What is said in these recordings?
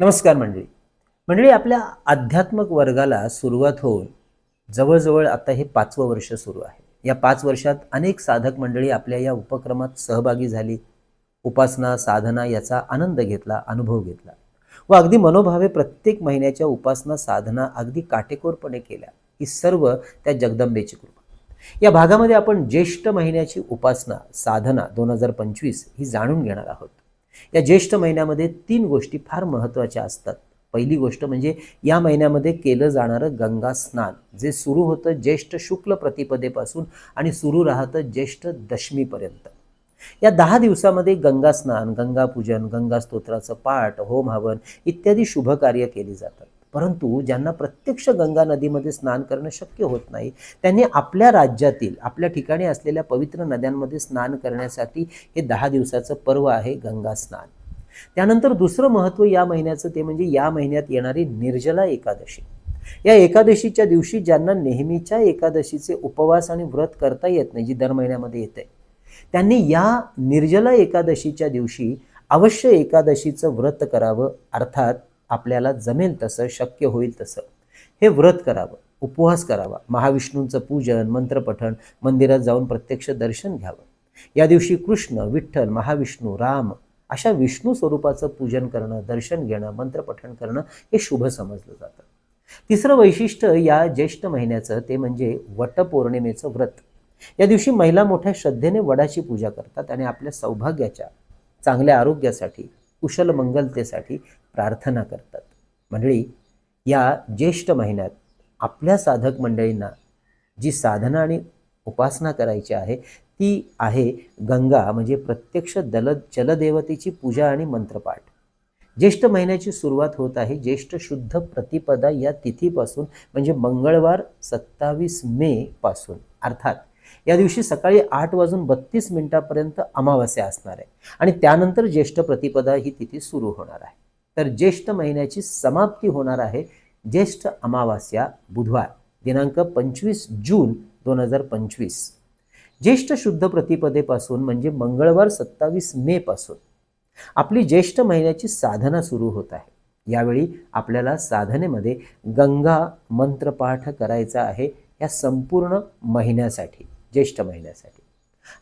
नमस्कार मंडळी. मंडळी आपल्या आध्यात्मक वर्गाला सुरुवात होऊन जवळजवळ आता हे पाचवं वर्ष सुरू आहे. या पाच वर्षात अनेक साधक मंडळी आपल्या या उपक्रमात सहभागी झाली. उपासना साधना याचा आनंद घेतला अनुभव घेतला व अगदी मनोभावे प्रत्येक महिन्याच्या उपासना साधना अगदी काटेकोरपणे केल्या. ही सर्व त्या जगदंबेची कृपा. या भागामध्ये आपण ज्येष्ठ महिन्याची उपासना साधना दोन हजार पंचवीस ही जाणून घेणार आहोत. या ज्येष्ठ महिन्यामध्ये तीन गोष्टी फार महत्त्वाच्या असतात. पहिली गोष्ट म्हणजे या महिन्यामध्ये केलं जाणारं गंगा स्नान जे सुरू होतं ज्येष्ठ शुक्ल प्रतिपदेपासून आणि सुरू राहतं ज्येष्ठ दशमीपर्यंत. या दहा दिवसामध्ये गंगा स्नान गंगापूजन गंगा स्तोत्राचं पाठ होम हवन इत्यादी शुभ कार्य केली जातात परंतु ज्यांना प्रत्यक्ष गंगा नदीमध्ये स्नान करणं शक्य होत नाही त्यांनी आपल्या राज्यातील आपल्या ठिकाणी असलेल्या पवित्र नद्यांमध्ये स्नान करण्यासाठी हे दहा दिवसाचं पर्व आहे गंगा स्नान. त्यानंतर दुसरं महत्त्व या महिन्याचं ते म्हणजे या महिन्यात येणारी निर्जला एकादशी. या एकादशीच्या दिवशी ज्यांना नेहमीच्या एकादशीचे उपवास आणि व्रत करता येत नाही जी दर महिन्यामध्ये येते त्यांनी या निर्जला एकादशीच्या दिवशी अवश्य एकादशीचं व्रत करावं अर्थात आपल्याला जमेल तसं शक्य होईल तसं. हे व्रत करावं उपवास करावा महाविष्णूंचं पूजन मंत्रपठण मंदिरात जाऊन प्रत्यक्ष दर्शन घ्यावं. या दिवशी कृष्ण विठ्ठल महाविष्णू राम अशा विष्णू स्वरूपाचं पूजन करणं दर्शन घेणं मंत्रपठण करणं हे शुभ समजलं जातं. तिसरं वैशिष्ट्य या ज्येष्ठ महिन्याचं ते म्हणजे वटपौर्णिमेचं व्रत. या दिवशी महिला मोठ्या श्रद्धेने वडाची पूजा करतात आणि आपल्या सौभाग्याच्या चांगल्या आरोग्यासाठी कुशल मंगलतेसाठी प्रार्थना करतात. मंडळी या ज्येष्ठ महिन्यात आपल्या साधक मंडळींना जी साधना आणि उपासना करायची आहे ती आहे गंगा म्हणजे प्रत्यक्ष दल जलदेवतेची पूजा आणि मंत्रपाठ. ज्येष्ठ महिन्याची सुरुवात होत आहे ज्येष्ठ शुद्ध प्रतिपदा या तिथीपासून म्हणजे मंगळवार सत्तावीस मे पासून. अर्थात या दिवशी सकाळी आठ वाजून बत्तीस मिनिटापर्यंत अमावस्या असणार आहे. आणि त्यानंतर ज्येष्ठ प्रतिपदा ही तिथी सुरू होणार आहे. तर ज्येष्ठ महिन्याची समाप्ती होणार आहे. ज्येष्ठ अमावास्या बुधवार दिनांक पंचवीस जून दोन हजार पंचवीस. ज्येष्ठ शुद्ध प्रतिपदेपासून म्हणजे मंगळवार सत्तावीस मे पासून आपली ज्येष्ठ महिन्याची साधना सुरू होत आहे. यावेळी आपल्याला साधनेमध्ये गंगा मंत्रपाठ करायचा आहे या संपूर्ण महिन्यासाठी. ज्येष्ठ महिन्यासाठी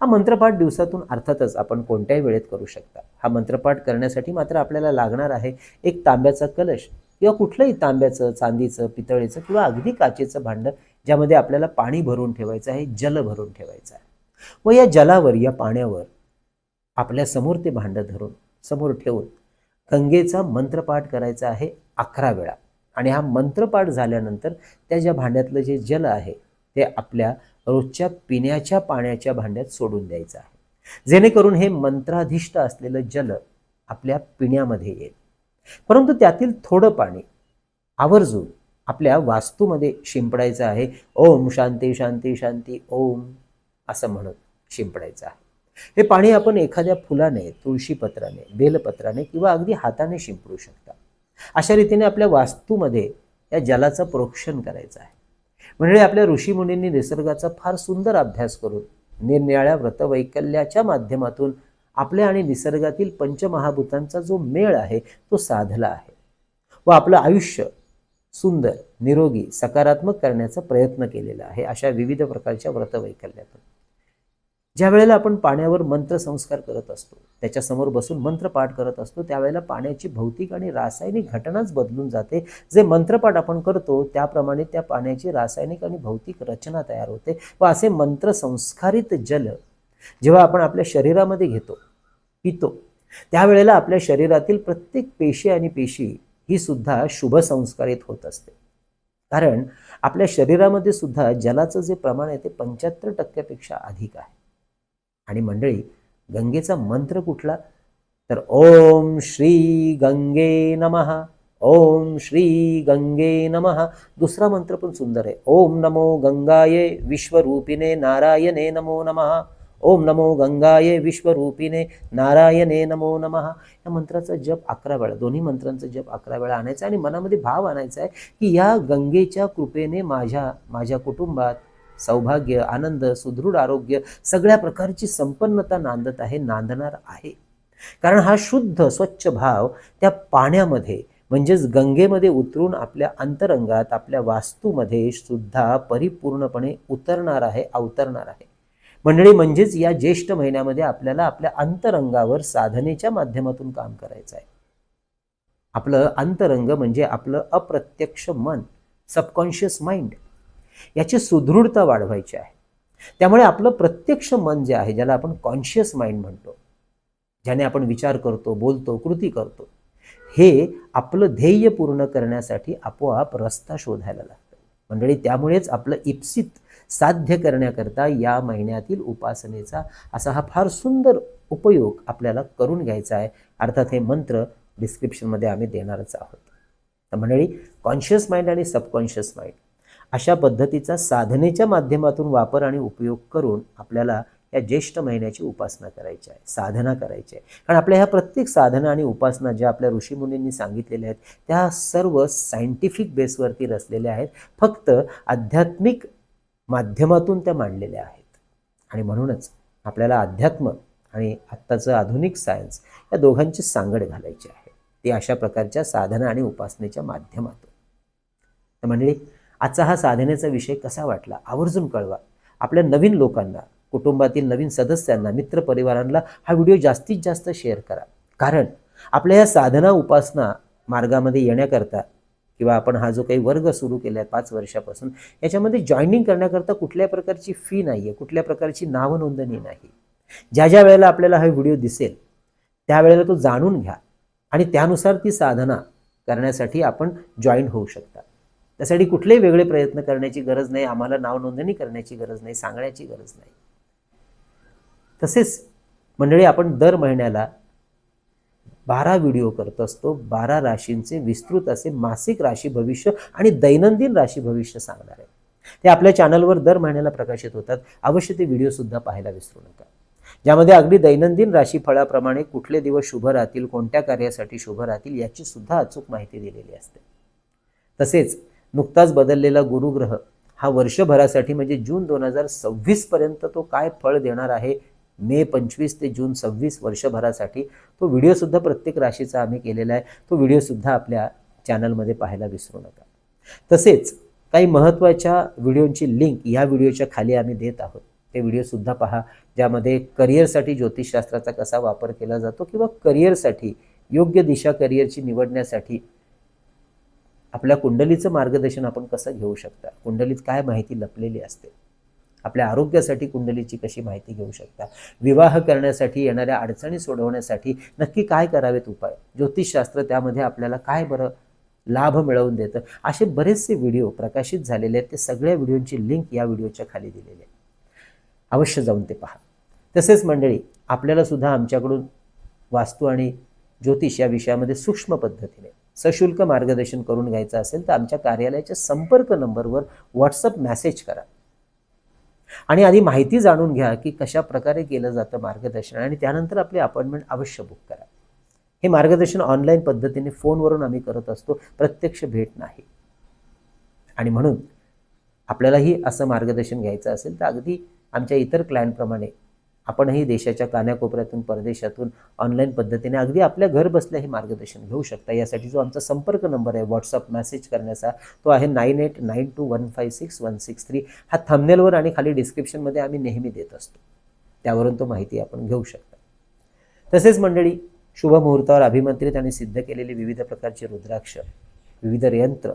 हा मंत्रपाठ दिवसातून अर्थातच आपण कोणत्याही वेळेत करू शकता. हा मंत्रपाठ करण्यासाठी मात्र आपल्याला लागणार आहे एक तांब्याचा कलश किंवा कुठलंही तांब्याचं चांदीचं पितळेचं किंवा अगदी काचेचं भांडं ज्यामध्ये आपल्याला पाणी भरून ठेवायचं आहे जल भरून ठेवायचं आहे. व या जलावर या पाण्यावर आपल्यासमोर ते भांडं धरून समोर ठेवून गंगेचा मंत्रपाठ करायचा आहे अकरा वेळा. आणि हा मंत्रपाठ झाल्यानंतर त्या ज्या भांड्यातलं जे जल आहे ते आपल्या रोजच्या पिण्याच्या पाण्याच्या भांड्यात सोडून द्यायचं आहे. जेणेकरून हे मंत्राधिष्ट असलेलं जल आपल्या पिण्यामध्ये येईल. परंतु त्यातील थोडं पाणी आवर्जून आपल्या वास्तूमध्ये शिंपडायचं आहे. ओम शांती शांती शांती ओम असं म्हणत शिंपडायचं आहे. हे पाणी आपण एखाद्या फुलाने तुळशीपत्राने बेलपत्राने किंवा अगदी हाताने शिंपडू शकता. अशा रीतीने आपल्या वास्तूमध्ये या जलाचं प्रोक्षण करायचं आहे. म्हणजे आपल्या ऋषीमुनींनी निसर्गाचा फार सुंदर अभ्यास करून निरनिराळ्या व्रतवैकल्याच्या माध्यमातून आपल्या आणि निसर्गातील पंचमहाभूतांचा जो मेळ आहे तो साधला आहे. व आपलं आयुष्य सुंदर निरोगी सकारात्मक करण्याचा प्रयत्न केलेला आहे अशा विविध प्रकारच्या व्रतवैकल्यातून. ज्या वेळेला आपण पाण्यावर मंत्रसंस्कार करत असतो त्याच्यासमोर बसून मंत्रपाठ करत असतो त्यावेळेला पाण्याची भौतिक आणि रासायनिक घटनाच बदलून जाते. जे मंत्रपाठ आपण करतो त्याप्रमाणे त्या पाण्याची रासायनिक आणि भौतिक रचना तयार होते व असे मंत्रसंस्कारित जल जेव्हा आपण आपल्या शरीरामध्ये घेतो पितो त्यावेळेला आपल्या शरीरातील प्रत्येक पेशी आणि पेशी ही सुद्धा शुभ संस्कारित होत असते. कारण आपल्या शरीरामध्ये सुद्धा जलाचं जे प्रमाण आहे ते पंच्याहत्तर टक्क्यापेक्षा अधिक आहे. आणि मंडळी गंगेचा मंत्र कुठला? तर ओम श्री गंगे नमः ओम श्री गंगे नमः. दुसरा मंत्र पण सुंदर आहे. ओम नमो गंगाये विश्वरूपिणे नारायणे नमो नमः. ओम नमो गंगाये विश्वरूपिणे नारायणे नमो नमः. या मंत्राचा जप अकरा वेळा दोन्ही मंत्रांचा जप अकरा वेळा आणायचा आणि मनामध्ये भाव आणायचा आहे की या गंगेच्या कृपेने माझ्या माझ्या कुटुंबात सौभाग्य आनंद सुदृढ आरोग्य सगळ्या प्रकारची संपन्नता नांदत आहे नांदणार आहे. कारण हा शुद्ध स्वच्छ भाव त्या पाण्यामध्ये म्हणजेच गंगेमध्ये उतरून आपल्या अंतरंगात आपल्या वास्तूमध्ये सुद्धा परिपूर्णपणे उतरणार आहे अवतरणार आहे. मंडळी म्हणजेच या ज्येष्ठ महिन्यामध्ये आपल्याला आपल्या अंतरंगावर साधनेच्या माध्यमातून काम करायचं आहे. आपलं अंतरंग म्हणजे आपलं अप्रत्यक्ष मन सबकॉन्शियस माइंड. याची सुदृढता वाढवायची आहे. त्यामुळे आपलं प्रत्यक्ष मन जे आहे ज्याला आपण कॉन्शियस माइंड म्हणतो ज्याने आपण विचार करतो बोलतो कृती करतो हे आपलं ध्येय पूर्ण करण्यासाठी आपोआप रस्ता शोधायला लागतं. मंडळी त्यामुळेच आपलं इप्सित साध्य करण्याकरता या महिन्यातील उपासनेचा असा हा फार सुंदर उपयोग आपल्याला करून घ्यायचा आहे. अर्थात हे मंत्र डिस्क्रिप्शनमध्ये आम्ही देणारच आहोत. तर मंडळी कॉन्शियस माइंड आणि सबकॉन्शियस माइंड अशा पद्धतीचा साधनेच्या माध्यमातून वापर आणि उपयोग करून आपल्याला या ज्येष्ठ महिन्याची उपासना करायची आहे साधना करायची आहे. कारण आपल्या ह्या प्रत्येक साधना आणि उपासना ज्या आपल्या ऋषीमुनींनी सांगितलेल्या आहेत त्या सर्व सायंटिफिक बेसवरती रचलेल्या आहेत. फक्त आध्यात्मिक माध्यमातून त्या मांडलेल्या आहेत. आणि म्हणूनच आपल्याला अध्यात्म आणि आत्ताचं आधुनिक सायन्स या दोघांची सांगड घालायची आहे. ती अशा प्रकारच्या साधना आणि उपासनेच्या माध्यमातून. तर मंडळी आजचा हा साधनेचा विषय कसा वाटला आवर्जून कळवा. आपल्या नवीन लोकांना कुटुंबातील नवीन सदस्यांना मित्रपरिवारांना हा व्हिडिओ जास्तीत जास्त शेअर करा. कारण आपल्या या साधना उपासना मार्गामध्ये येण्याकरता किंवा आपण हा जो काही वर्ग सुरू केला आहे पाच वर्षापासून याच्यामध्ये जॉईनिंग करण्याकरता कुठल्या प्रकारची फी नाही आहे कुठल्या प्रकारची नावनोंदणी नाही. ज्या ज्या वेळेला आपल्याला हा व्हिडिओ दिसेल त्यावेळेला तो जाणून घ्या आणि त्यानुसार ती साधना करण्यासाठी आपण जॉईन होऊ शकता. त्यासाठी कुठलेही वेगळे प्रयत्न करण्याची गरज नाही आम्हाला नाव नोंदणी करण्याची गरज नाही सांगण्याची गरज नाही. तसेच मंडळी आपण दर महिन्याला बारा व्हिडिओ करत असतो. बारा राशींचे विस्तृत असे मासिक राशी भविष्य आणि दैनंदिन राशी भविष्य सांगणार आहे. ते आपल्या चॅनलवर दर महिन्याला प्रकाशित होतात. अवश्य ते व्हिडिओ सुद्धा पाहायला विसरू नका. ज्यामध्ये अगदी दैनंदिन राशीफळाप्रमाणे कुठले दिवस शुभ राहतील कोणत्या कार्यासाठी शुभ राहतील याची सुद्धा अचूक माहिती दिलेली असते. तसेच नुकताच बदललेला गुरुग्रह हा वर्षभरासाठी म्हणजे जून दोन हजार सव्वीसपर्यंत तो काय फळ देणार आहे? मे पंचवीस ते जून सव्वीस वर्षभरासाठी तो व्हिडिओसुद्धा प्रत्येक राशीचा आम्ही केलेला आहे. तो व्हिडिओसुद्धा आपल्या चॅनलमध्ये पाहायला विसरू नका. तसेच काही महत्त्वाच्या व्हिडिओंची लिंक या व्हिडिओच्या खाली आम्ही देत आहोत. ते व्हिडिओसुद्धा पहा ज्यामध्ये करिअरसाठी ज्योतिषशास्त्राचा कसा वापर केला जातो किंवा करिअरसाठी योग्य दिशा करिअरची निवडण्यासाठी आपल्या कुंडलीचं मार्गदर्शन आपण कसं घेऊ शकता? कुंडलीत काय माहिती लपलेली असते? आपल्या आरोग्यासाठी कुंडलीची कशी माहिती घेऊ शकता? विवाह करण्यासाठी येणाऱ्या अडचणी सोडवण्यासाठी नक्की काय करावेत उपाय? ज्योतिषशास्त्र त्यामध्ये आपल्याला काय बरं लाभ मिळवून देतं? असे बरेचसे व्हिडिओ प्रकाशित झालेले आहेत. ते सगळ्या व्हिडिओंची लिंक या व्हिडिओच्या खाली दिलेली आहे. अवश्य जाऊन ते पहा. तसेच मंडळी आपल्याला सुद्धा आमच्याकडून वास्तू आणि ज्योतिष या विषयामध्ये सूक्ष्म पद्धतीने सशुल्क मार्गदर्शन करून घ्यायचं असेल तर आमच्या कार्यालयाच्या संपर्क नंबरवर व्हॉट्सअप मेसेज करा. आणि आधी माहिती जाणून घ्या की कशा प्रकारे केलं जातं मार्गदर्शन आणि त्यानंतर आपली अपॉइंटमेंट अवश्य बुक करा. हे मार्गदर्शन ऑनलाईन पद्धतीने फोनवरून आम्ही करत असतो प्रत्यक्ष भेट नाही. आणि म्हणून आपल्यालाही असं मार्गदर्शन घ्यायचं असेल तर अगदी आमच्या इतर क्लायंटप्रमाणे आपणही देशाच्या कान्याकोपऱ्यातून परदेशातून ऑनलाईन पद्धतीने अगदी आपल्या घर बसल्या हे मार्गदर्शन घेऊ शकता. यासाठी जो आमचा संपर्क नंबर आहे व्हॉट्सअप मेसेज करण्याचा तो आहे nine eight nine two one five six one six three. हा थंबनेलवर आणि खाली डिस्क्रिप्शनमध्ये आम्ही नेहमी देत असतो. त्यावरून तो माहिती आपण घेऊ शकता. तसेच मंडळी शुभ मुहूर्तावर अभिमंत्रित आणि सिद्ध केलेली विविध प्रकारची रुद्राक्ष विविध यंत्र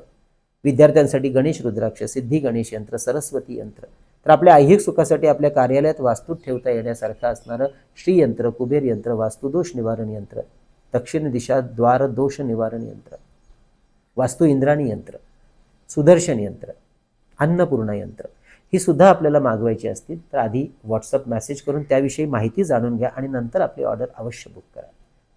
विद्यार्थ्यांसाठी गणेश रुद्राक्ष सिद्धी गणेश यंत्र सरस्वती यंत्र तर आपल्या ऐहिक सुखासाठी आपल्या कार्यालयात वास्तूत ठेवता येण्यासारखं असणारं श्रीयंत्र कुबेर यंत्र वास्तुदोष निवारण यंत्र दक्षिण दिशा द्वार दोष निवारण यंत्र वास्तू इंद्राणी यंत्र सुदर्शन यंत्र अन्नपूर्णा यंत्र ही सुद्धा आपल्याला मागवायची असतील तर आधी व्हॉट्सअप मेसेज करून त्याविषयी माहिती जाणून घ्या आणि नंतर आपली ऑर्डर अवश्य बुक करा.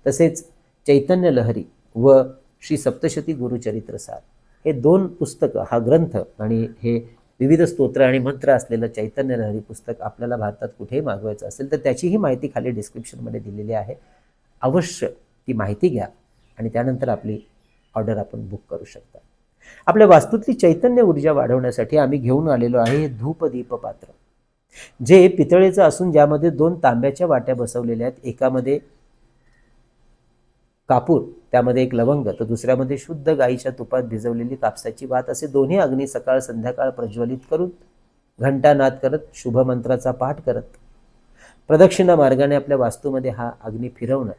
तसेच चैतन्य लहरी व श्री सप्तशती गुरुचरित्रसार हे दोन पुस्तकं हा ग्रंथ आणि हे विविध स्तोत्र आणि मंत्र असलेलं चैतन्य लहरी पुस्तक आपल्याला भारतात कुठेही मागवायचं असेल तर त्याचीही माहिती खाली डिस्क्रिप्शनमध्ये दिलेली आहे. अवश्य ती माहिती घ्या आणि त्यानंतर आपली ऑर्डर आपण बुक करू शकता. आपल्या वास्तूतली चैतन्य ऊर्जा वाढवण्यासाठी आम्ही घेऊन आलेलो आहे हे धूपदीप पात्र जे पितळेचं असून ज्यामध्ये दोन तांब्याच्या वाट्या बसवलेल्या आहेत एकामध्ये कापूर त्यामध्ये एक लवंग तर दुसऱ्यामध्ये शुद्ध गाईच्या तुपात भिजवलेली कापसाची भात असे दोन्ही अग्नी सकाळ संध्याकाळ प्रज्वलित करून घंटानाद करत शुभमंत्राचा पाठ करत. प्रदक्षिणा मार्गाने आपल्या वास्तूमध्ये हा अग्नी फिरवणं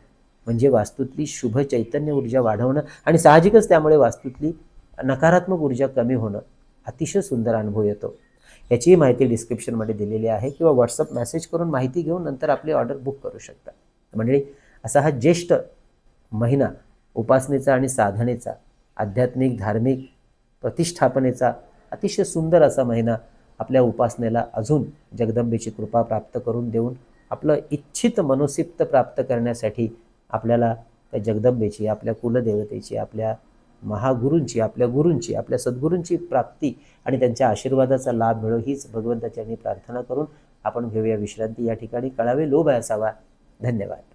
म्हणजे वास्तूतली शुभ चैतन्य ऊर्जा वाढवणं आणि साहजिकच त्यामुळे वास्तूतली नकारात्मक ऊर्जा कमी होणं अतिशय सुंदर अनुभव येतो. याचीही माहिती डिस्क्रिप्शनमध्ये दिलेली आहे किंवा व्हॉट्सअप मेसेज करून माहिती घेऊन नंतर आपली ऑर्डर बुक करू शकता. मंडळी असा हा ज्येष्ठ महिना उपासनेचा आणि साधनेचा आध्यात्मिक धार्मिक प्रतिष्ठापनेचा अतिशय सुंदर असा महिना आपल्या उपासनेला अजून जगदंबेची कृपा प्राप्त करून देऊन आपलं इच्छित मनोसिप्त प्राप्त करण्यासाठी आपल्याला त्या जगदंबेची आपल्या कुलदेवतेची आपल्या महागुरूंची आपल्या गुरूंची आपल्या सद्गुरूंची प्राप्ती आणि त्यांच्या आशीर्वादाचा लाभ मिळो हीच भगवंताची प्रार्थना करून आपण घेऊया विश्रांती. या ठिकाणी कळावे लोभ असावा. धन्यवाद.